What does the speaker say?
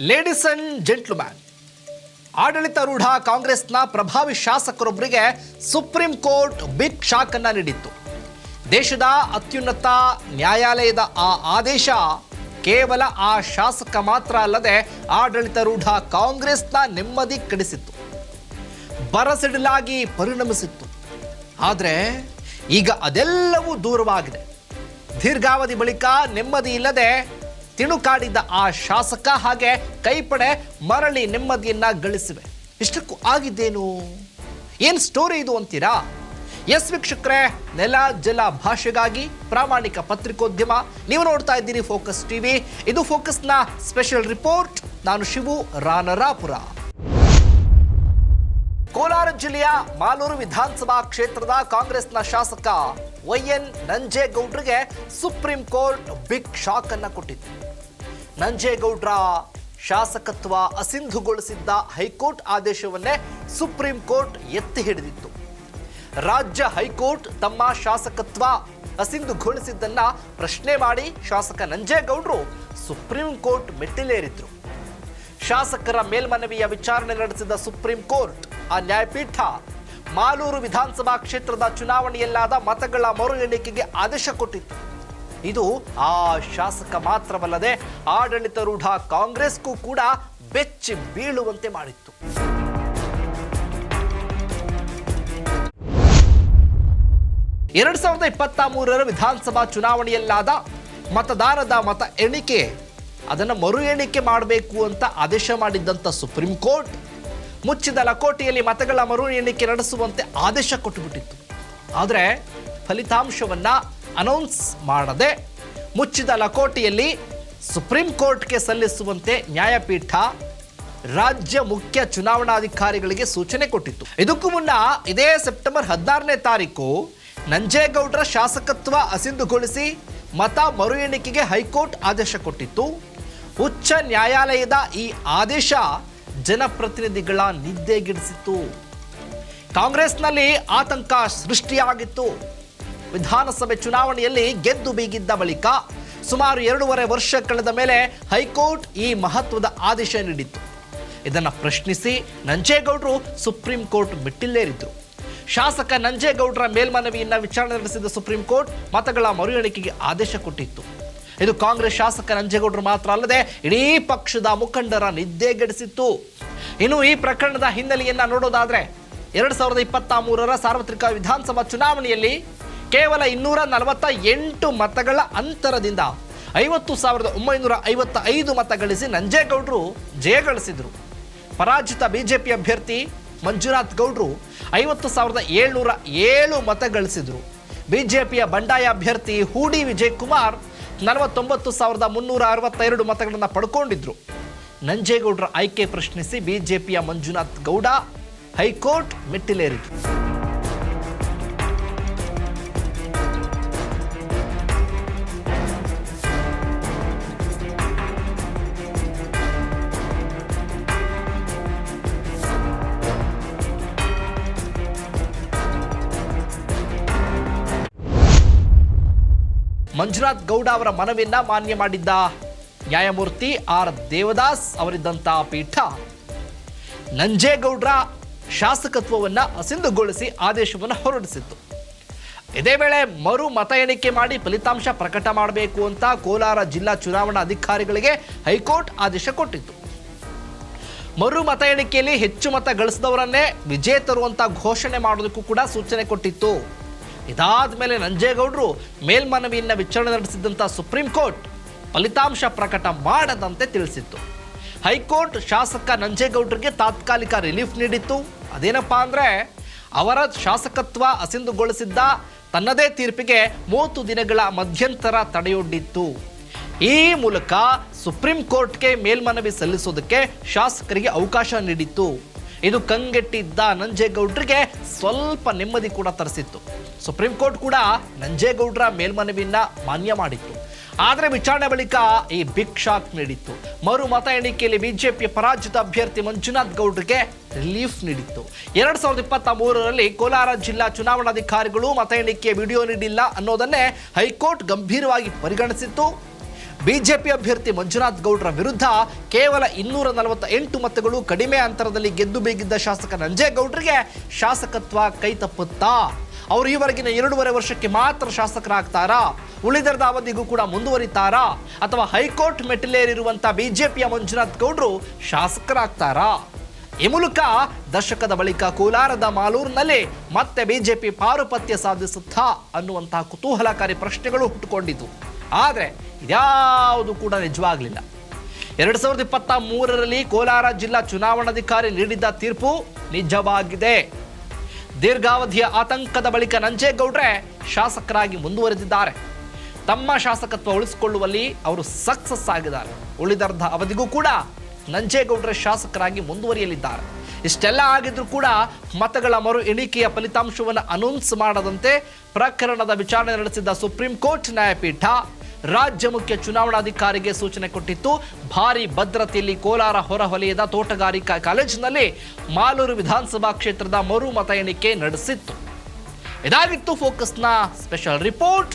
Ladies and gentleman ಆಡಳಿತಾರೂಢ ಕಾಂಗ್ರೆಸ್ನ ಪ್ರಭಾವಿ ಶಾಸಕರೊಬ್ಬರಿಗೆ ಸುಪ್ರೀಂ ಕೋರ್ಟ್ ಬಿಗ್ ಶಾಕ್ ಅನ್ನ ನೀಡಿತ್ತು. ದೇಶದ ಅತ್ಯುನ್ನತ ನ್ಯಾಯಾಲಯದ ಆ ಆದೇಶ ಕೇವಲ ಆ ಶಾಸಕ ಮಾತ್ರ ಅಲ್ಲದೆ ಆಡಳಿತಾರೂಢ ಕಾಂಗ್ರೆಸ್ನ ನೆಮ್ಮದಿ ಕಡಿಸಿತ್ತು. ಬರಸಿಡಲಾಗಿ ಪರಿಣಮಿಸಿತ್ತು. ಆದರೆ ಈಗ ಅದೆಲ್ಲವೂ ದೂರವಾಗಿದೆ. ದೀರ್ಘಾವಧಿ ಬಳಿಕ ನೆಮ್ಮದಿ ಇಲ್ಲದೆ ತಿಣುಕಾಡಿದ್ದ ಆ ಶಾಸಕ ಹಾಗೆ ಕೈಪಡೆ ಮರಳಿ ನೆಮ್ಮದಿಯನ್ನ ಗಳಿಸಿವೆ. ಇಷ್ಟಕ್ಕೂ ಆಗಿದ್ದೇನು? ಏನು ಸ್ಟೋರಿ ಇದು ಅಂತೀರಾ? ಎಸ್ ವೀಕ್ಷಕರೇ, ನೆಲ, ಜಲ ಭಾಷೆಗಾಗಿ ಪ್ರಾಮಾಣಿಕ ಪತ್ರಿಕೋದ್ಯಮ. ನೀವು ನೋಡ್ತಾ ಇದ್ದೀರಿ ಫೋಕಸ್ ಟಿವಿ ಇದು ಫೋಕಸ್ನ ಸ್ಪೆಷಲ್ ರಿಪೋರ್ಟ್ ನಾನು ಶಿವು ರಾನರಾಪುರ. ಕೋಲಾರ ಜಿಲ್ಲೆಯ ಮಾಲೂರು ವಿಧಾನಸಭಾ ಕ್ಷೇತ್ರದ ಕಾಂಗ್ರೆಸ್ನ ಶಾಸಕ ವೈಎನ್ ನಂಜೇಗೌಡ್ರಿಗೆ ಸುಪ್ರೀಂ ಕೋರ್ಟ್ ಬಿಗ್ ಶಾಕ್ ಅನ್ನು ಕೊಟ್ಟಿತ್ತು. ನಂಜೇಗೌಡ್ರ ಶಾಸಕತ್ವ ಅಸಿಂಧುಗೊಳಿಸಿದ್ದ ಹೈಕೋರ್ಟ್ ಆದೇಶವನ್ನೇ ಸುಪ್ರೀಂ ಕೋರ್ಟ್ ಎತ್ತಿ ಹಿಡಿದಿತ್ತು. ರಾಜ್ಯ ಹೈಕೋರ್ಟ್ ತಮ್ಮ ಶಾಸಕತ್ವ ಅಸಿಂಧುಗೊಳಿಸಿದ್ದನ್ನ ಪ್ರಶ್ನೆ ಮಾಡಿ ಶಾಸಕ ನಂಜೇಗೌಡರು ಸುಪ್ರೀಂ ಕೋರ್ಟ್ ಮೆಟ್ಟಿಲೇರಿದ್ರು. ಶಾಸಕರ ಮೇಲ್ಮನವಿಯ ವಿಚಾರಣೆ ನಡೆಸಿದ ಸುಪ್ರೀಂ ಕೋರ್ಟ್, ಆ ನ್ಯಾಯಪೀಠ ಮಾಲೂರು ವಿಧಾನಸಭಾ ಕ್ಷೇತ್ರದ ಚುನಾವಣೆಯಲ್ಲಾದ ಮತಗಳ ಮರು ಎಣಿಕೆಗೆ ಆದೇಶ ಕೊಟ್ಟಿತ್ತು. ಇದು ಆ ಶಾಸಕ ಮಾತ್ರವಲ್ಲದೆ ಆಡಳಿತಾರೂಢ ಕಾಂಗ್ರೆಸ್ಗೂ ಕೂಡ ಬೆಚ್ಚಿ ಬೀಳುವಂತೆ ಮಾಡಿತ್ತು. ಎರಡ್ ಸಾವಿರದ ಇಪ್ಪತ್ತ ಮೂರರ ವಿಧಾನಸಭಾ ಚುನಾವಣೆಯಲ್ಲಾದ ಮತದಾರರ ಮತ ಎಣಿಕೆ, ಅದನ್ನು ಮರು ಎಣಿಕೆ ಮಾಡಬೇಕು ಅಂತ ಆದೇಶ ಮಾಡಿದ್ದಂಥ ಸುಪ್ರೀಂ ಕೋರ್ಟ್ ಮುಚ್ಚಿದ ಲಕೋಟೆಯಲ್ಲಿ ಮತಗಳ ಮರು ಎಣಿಕೆ ನಡೆಸುವಂತೆ ಆದೇಶ ಕೊಟ್ಟುಬಿಟ್ಟಿತ್ತು. ಆದರೆ ಫಲಿತಾಂಶವನ್ನು ಅನೌನ್ಸ್ ಮಾಡದೆ ಮುಚ್ಚಿದ ಲಕೋಟೆಯಲ್ಲಿ ಸುಪ್ರೀಂ ಕೋರ್ಟ್ಗೆ ಸಲ್ಲಿಸುವಂತೆ ನ್ಯಾಯಪೀಠ ರಾಜ್ಯ ಮುಖ್ಯ ಚುನಾವಣಾಧಿಕಾರಿಗಳಿಗೆ ಸೂಚನೆ ಕೊಟ್ಟಿತ್ತು. ಇದಕ್ಕೂ ಮುನ್ನ ಇದೇ ಸೆಪ್ಟೆಂಬರ್ ಹದಿನಾರನೇ ತಾರೀಕು ನಂಜೇಗೌಡರ ಶಾಸಕತ್ವ ಅಸಿಂಧುಗೊಳಿಸಿ ಮತ ಮರು ಎಣಿಕೆಗೆ ಹೈಕೋರ್ಟ್ ಆದೇಶ ಕೊಟ್ಟಿತ್ತು. ಉಚ್ಚ ನ್ಯಾಯಾಲಯದ ಈ ಆದೇಶ ಜನಪ್ರತಿನಿಧಿಗಳ ನಿದ್ದೆಗಿಡಿಸಿತ್ತು. ಕಾಂಗ್ರೆಸ್ನಲ್ಲಿ ಆತಂಕ ಸೃಷ್ಟಿಯಾಗಿತ್ತು. ವಿಧಾನಸಭೆ ಚುನಾವಣೆಯಲ್ಲಿ ಗೆದ್ದು ಬೀಗಿದ್ದ ಬಳಿಕ ಸುಮಾರು ಎರಡೂವರೆ ವರ್ಷ ಕಳೆದ ಮೇಲೆ ಹೈಕೋರ್ಟ್ ಈ ಮಹತ್ವದ ಆದೇಶ ನೀಡಿತ್ತು. ಇದನ್ನು ಪ್ರಶ್ನಿಸಿ ನಂಜೇಗೌಡರು ಸುಪ್ರೀಂ ಕೋರ್ಟ್ ಮೆಟ್ಟಿಲೇರಿದ್ರು ಶಾಸಕ ನಂಜೇಗೌಡರ ಮೇಲ್ಮನವಿಯನ್ನು ವಿಚಾರಣೆ ನಡೆಸಿದ ಸುಪ್ರೀಂ ಕೋರ್ಟ್ ಮತಗಳ ಮರು ಎಣಿಕೆಗೆ ಆದೇಶ ಕೊಟ್ಟಿತ್ತು. ಇದು ಕಾಂಗ್ರೆಸ್ ಶಾಸಕ ನಂಜೇಗೌಡರು ಮಾತ್ರ ಅಲ್ಲದೆ ಇಡೀ ಪಕ್ಷದ ಮುಖಂಡರ ನಿದ್ದೆಗೆಡಿಸಿತ್ತು. ಇನ್ನು ಈ ಪ್ರಕರಣದ ಹಿನ್ನೆಲೆಯನ್ನ ನೋಡೋದಾದ್ರೆ ಎರಡ್ ಸಾವಿರದ ಇಪ್ಪತ್ತ ಮೂರರ ಸಾರ್ವತ್ರಿಕ ವಿಧಾನಸಭಾ ಚುನಾವಣೆಯಲ್ಲಿ ಕೇವಲ ಇನ್ನೂರ ನಲವತ್ತ ಎಂಟು ಮತಗಳ ಅಂತರದಿಂದ ಐವತ್ತು ಸಾವಿರದ ಒಂಬೈನೂರ ಐವತ್ತ ಐದು ಮತ ಗಳಿಸಿ ನಂಜೇಗೌಡರು ಜಯಗಳಿಸಿದರು. ಪರಾಜಿತ ಬಿಜೆಪಿ ಅಭ್ಯರ್ಥಿ ಮಂಜುನಾಥ್ ಗೌಡ್ರು ಐವತ್ತು ಸಾವಿರದ ಏಳ್ನೂರ ಏಳು ಮತ ಗಳಿಸಿದರು. ಬಿಜೆಪಿಯ ಬಂಡಾಯ ಅಭ್ಯರ್ಥಿ ಹೂಡಿ ವಿಜಯ್ ಕುಮಾರ್ ನಲವತ್ತೊಂಬತ್ತು ಸಾವಿರದ ಮುನ್ನೂರ ಅರವತ್ತೆರಡು ಮತಗಳನ್ನು ಪಡ್ಕೊಂಡಿದ್ರು. ನಂಜೇಗೌಡರ ಆಯ್ಕೆ ಪ್ರಶ್ನಿಸಿ ಬಿಜೆಪಿಯ ಮಂಜುನಾಥ್ ಗೌಡ ಹೈಕೋರ್ಟ್ ಮೆಟ್ಟಿಲೇರಿತು. ಮಂಜುನಾಥ್ ಗೌಡ ಅವರ ಮನವಿಯನ್ನ ಮಾನ್ಯ ಮಾಡಿದ್ದ ನ್ಯಾಯಮೂರ್ತಿ ಆರ್ ದೇವದಾಸ್ ಅವರಿದ್ದಂಥ ಪೀಠ ನಂಜೇಗೌಡರ ಶಾಸಕತ್ವವನ್ನು ಅಸಿಂಧುಗೊಳಿಸಿ ಆದೇಶವನ್ನು ಹೊರಡಿಸಿತ್ತು. ಇದೇ ವೇಳೆ ಮರು ಮತ ಎಣಿಕೆ ಮಾಡಿ ಫಲಿತಾಂಶ ಪ್ರಕಟ ಮಾಡಬೇಕು ಅಂತ ಕೋಲಾರ ಜಿಲ್ಲಾ ಚುನಾವಣಾ ಅಧಿಕಾರಿಗಳಿಗೆ ಹೈಕೋರ್ಟ್ ಆದೇಶ ಕೊಟ್ಟಿತ್ತು. ಮರು ಮತ ಎಣಿಕೆಯಲ್ಲಿ ಹೆಚ್ಚು ಮತ ಗಳಿಸಿದವರನ್ನೇ ವಿಜೇತರು ಅಂತ ಘೋಷಣೆ ಮಾಡೋದಕ್ಕೂ ಕೂಡ ಸೂಚನೆ ಕೊಟ್ಟಿತ್ತು. ಇದಾದ ಮೇಲೆ ನಂಜೇಗೌಡರು ಮೇಲ್ಮನವಿಯನ್ನು ವಿಚಾರಣೆ ನಡೆಸಿದ್ದಂಥ ಸುಪ್ರೀಂ ಕೋರ್ಟ್ ಫಲಿತಾಂಶ ಪ್ರಕಟ ಮಾಡದಂತೆ ತಿಳಿಸಿತ್ತು. ಹೈಕೋರ್ಟ್ ಶಾಸಕ ನಂಜೇಗೌಡರಿಗೆ ತಾತ್ಕಾಲಿಕ ರಿಲೀಫ್ ನೀಡಿತ್ತು. ಅದೇನಪ್ಪಾ ಅಂದರೆ, ಅವರ ಶಾಸಕತ್ವ ಅಸಿಂಧುಗೊಳಿಸಿದ್ದ ತನ್ನದೇ ತೀರ್ಪಿಗೆ ಮೂವತ್ತು ದಿನಗಳ ಮಧ್ಯಂತರ ತಡೆಯೊಡ್ಡಿತ್ತು. ಈ ಮೂಲಕ ಸುಪ್ರೀಂ ಕೋರ್ಟ್ಗೆ ಮೇಲ್ಮನವಿ ಸಲ್ಲಿಸೋದಕ್ಕೆ ಶಾಸಕರಿಗೆ ಅವಕಾಶ ನೀಡಿತ್ತು. ಇದು ಕಂಗೆಟ್ಟಿದ್ದ ನಂಜೇಗೌಡರಿಗೆ ಸ್ವಲ್ಪ ನೆಮ್ಮದಿ ಕೂಡ ತರಿಸಿತ್ತು. ಸುಪ್ರೀಂ ಕೋರ್ಟ್ ಕೂಡ ನಂಜೇಗೌಡರ ಮೇಲ್ಮನವಿಯನ್ನ ಮಾನ್ಯ ಮಾಡಿತ್ತು. ಆದರೆ ವಿಚಾರಣೆ ಬಳಿಕ ಈ ಬಿಗ್ ಶಾಕ್ ನೀಡಿತ್ತು. ಮರು ಮತ ಎಣಿಕೆಯಲ್ಲಿ ಬಿಜೆಪಿಯ ಪರಾಜಿತ ಅಭ್ಯರ್ಥಿ ಮಂಜುನಾಥ್ ಗೌಡ್ರಿಗೆ ರಿಲೀಫ್ ನೀಡಿತ್ತು. ಎರಡ್ ಸಾವಿರದ ಇಪ್ಪತ್ತ ಮೂರರಲ್ಲಿ ಕೋಲಾರ ಜಿಲ್ಲಾ ಚುನಾವಣಾಧಿಕಾರಿಗಳು ಮತ ಎಣಿಕೆ ವಿಡಿಯೋ ನೀಡಿಲ್ಲ ಅನ್ನೋದನ್ನೇ ಹೈಕೋರ್ಟ್ ಗಂಭೀರವಾಗಿ ಪರಿಗಣಿಸಿತ್ತು. ಬಿಜೆಪಿ ಅಭ್ಯರ್ಥಿ ಮಂಜುನಾಥ್ ಗೌಡ್ರ ವಿರುದ್ಧ ಕೇವಲ ಇನ್ನೂರ ನಲವತ್ತ ಎಂಟು ಮತಗಳು ಕಡಿಮೆ ಅಂತರದಲ್ಲಿ ಗೆದ್ದು ಬೇಗಿದ್ದ ಶಾಸಕ ನಂಜೇಗೌಡ್ರಿಗೆ ಶಾಸಕತ್ವ ಕೈ ತಪ್ಪುತ್ತಾ? ಅವರು ಈವರೆಗಿನ ಎರಡೂವರೆ ವರ್ಷಕ್ಕೆ ಮಾತ್ರ ಶಾಸಕರಾಗ್ತಾರಾ? ಉಳಿದರದ ಅವಧಿಗೂ ಕೂಡ ಮುಂದುವರಿತಾರಾ? ಅಥವಾ ಹೈಕೋರ್ಟ್ ಮೆಟ್ಟಿಲೇರಿರುವಂತಹ ಬಿಜೆಪಿಯ ಮಂಜುನಾಥ್ ಗೌಡ್ರು ಶಾಸಕರಾಗ್ತಾರಾ? ಈ ಮೂಲಕ ದಶಕದ ಬಳಿಕ ಕೋಲಾರದ ಮಾಲೂರಿನಲ್ಲಿ ಮತ್ತೆ ಬಿಜೆಪಿ ಪಾರುಪತ್ಯ ಸಾಧಿಸುತ್ತಾ ಅನ್ನುವಂತಹ ಕುತೂಹಲಕಾರಿ ಪ್ರಶ್ನೆಗಳು ಹುಟ್ಟುಕೊಂಡಿತು ಆದರೆ ಇದ್ಯಾವುದು ಕೂಡ ನಿಜವಾಗಲಿಲ್ಲ. ಎರಡು ಸಾವಿರದ ಇಪ್ಪತ್ತ ಮೂರರಲ್ಲಿ ಕೋಲಾರ ಜಿಲ್ಲಾ ಚುನಾವಣಾಧಿಕಾರಿ ನೀಡಿದ್ದ ತೀರ್ಪು ನಿಜವಾಗಿದೆ. ದೀರ್ಘಾವಧಿಯ ಆತಂಕದ ಬಳಿಕ ನಂಜೇಗೌಡ್ರೆ ಶಾಸಕರಾಗಿ ಮುಂದುವರೆದಿದ್ದಾರೆ. ತಮ್ಮ ಶಾಸಕತ್ವ ಉಳಿಸಿಕೊಳ್ಳುವಲ್ಲಿ ಅವರು ಸಕ್ಸಸ್ ಆಗಿದ್ದಾರೆ. ಉಳಿದರ್ಧ ಅವಧಿಗೂ ಕೂಡ ನಂಜೇಗೌಡರ ಶಾಸಕರಾಗಿ ಮುಂದುವರಿಯಲಿದ್ದಾರೆ. ಇಷ್ಟೆಲ್ಲ ಆಗಿದ್ರೂ ಕೂಡ ಮತಗಳ ಮರು ಎಣಿಕೆಯ ಫಲಿತಾಂಶವನ್ನು ಅನೌನ್ಸ್ ಮಾಡದಂತೆ ಪ್ರಕರಣದ ವಿಚಾರಣೆ ನಡೆಸಿದ್ದ ಸುಪ್ರೀಂ ಕೋರ್ಟ್ ನ್ಯಾಯಪೀಠ ರಾಜ್ಯ ಮುಖ್ಯ ಚುನಾವಣಾಧಿಕಾರಿಗೆ ಸೂಚನೆ ಕೊಟ್ಟಿತ್ತು. ಭಾರಿ ಭದ್ರತೆಯಲ್ಲಿ ಕೋಲಾರ ಹೊರವಲಯದ ತೋಟಗಾರಿಕಾ ಕಾಲೇಜಿನಲ್ಲಿ ಮಾಲೂರು ವಿಧಾನಸಭಾ ಕ್ಷೇತ್ರದ ಮರು ಮತ ಎಣಿಕೆ ನಡೆಸಿತ್ತು. ಇದಾಗಿತ್ತು ಫೋಕಸ್ನ ಸ್ಪೆಷಲ್ ರಿಪೋರ್ಟ್